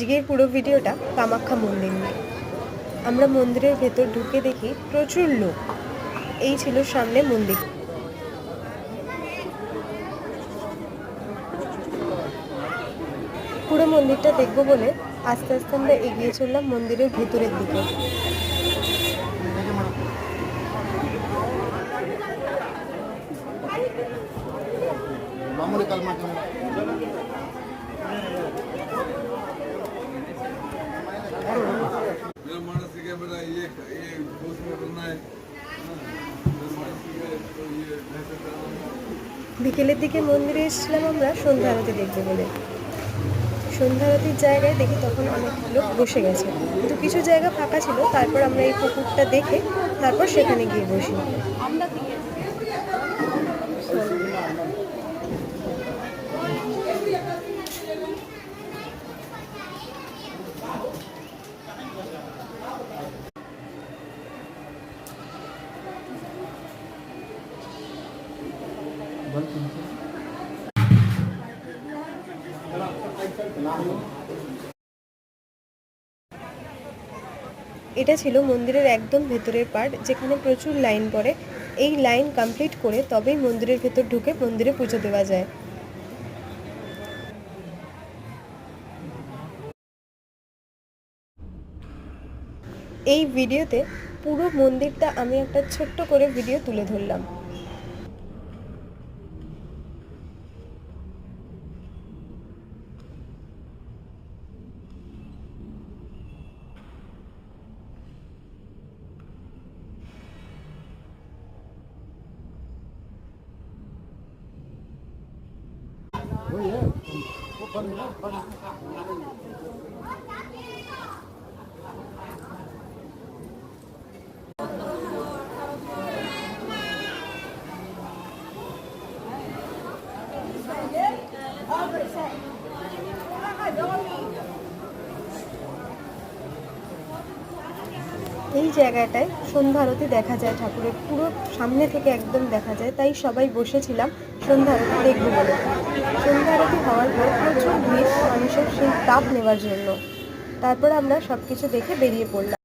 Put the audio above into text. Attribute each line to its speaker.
Speaker 1: আজকের পুরো ভিডিওটা কামাখ্যা মন্দির নিয়ে। আমরা মন্দিরের ভেতর ঢুকে দেখি প্রচুর লোক। এই ছিল সামনে মন্দির। পুরো মন্দিরটা দেখব বলে আস্তে আস্তে আমরা এগিয়ে চললাম মন্দিরের ভেতরের দিকে।
Speaker 2: কালমা
Speaker 1: বিকেলের দিকে মন্দিরে এসেছিলাম আমরা, সন্ধ্যা আরতি দেখতে বলে সন্ধ্যা আরতির জায়গায় দেখি তখন অনেক লোক বসে গেছে। কিন্তু কিছু জায়গা ফাঁকা ছিল, তারপর আমরা এই পুকুরটা দেখে তারপর সেখানে গিয়ে বসি। এটা ছিল মন্দিরের একদম ভেতরের পার্ট যেখানে প্রচুর লাইন পড়ে। এই লাইন কমপ্লিট করে তবেই মন্দিরের ভেতর ঢুকে মন্দিরে পুজো দেওয়া যায়। এই ভিডিওতে পুরো মন্দিরটা আমি একটা ছোট্ট করে ভিডিও তুলে ধরলাম। เลยเนี่ย এই জায়গাটায় সন্ধ্যা আরতি দেখা যায় ঠাকুরের। পুরো সামনে থেকে একদম দেখা যায়, তাই সবাই বসেছিলাম সন্ধ্যা আরতি দেখব বলে। সন্ধ্যা আরতি হওয়ার পর প্রচুর ভিড় মানুষের সেই তাপ নেওয়ার জন্য। তারপর আমরা সব কিছু দেখে বেরিয়ে পড়লাম।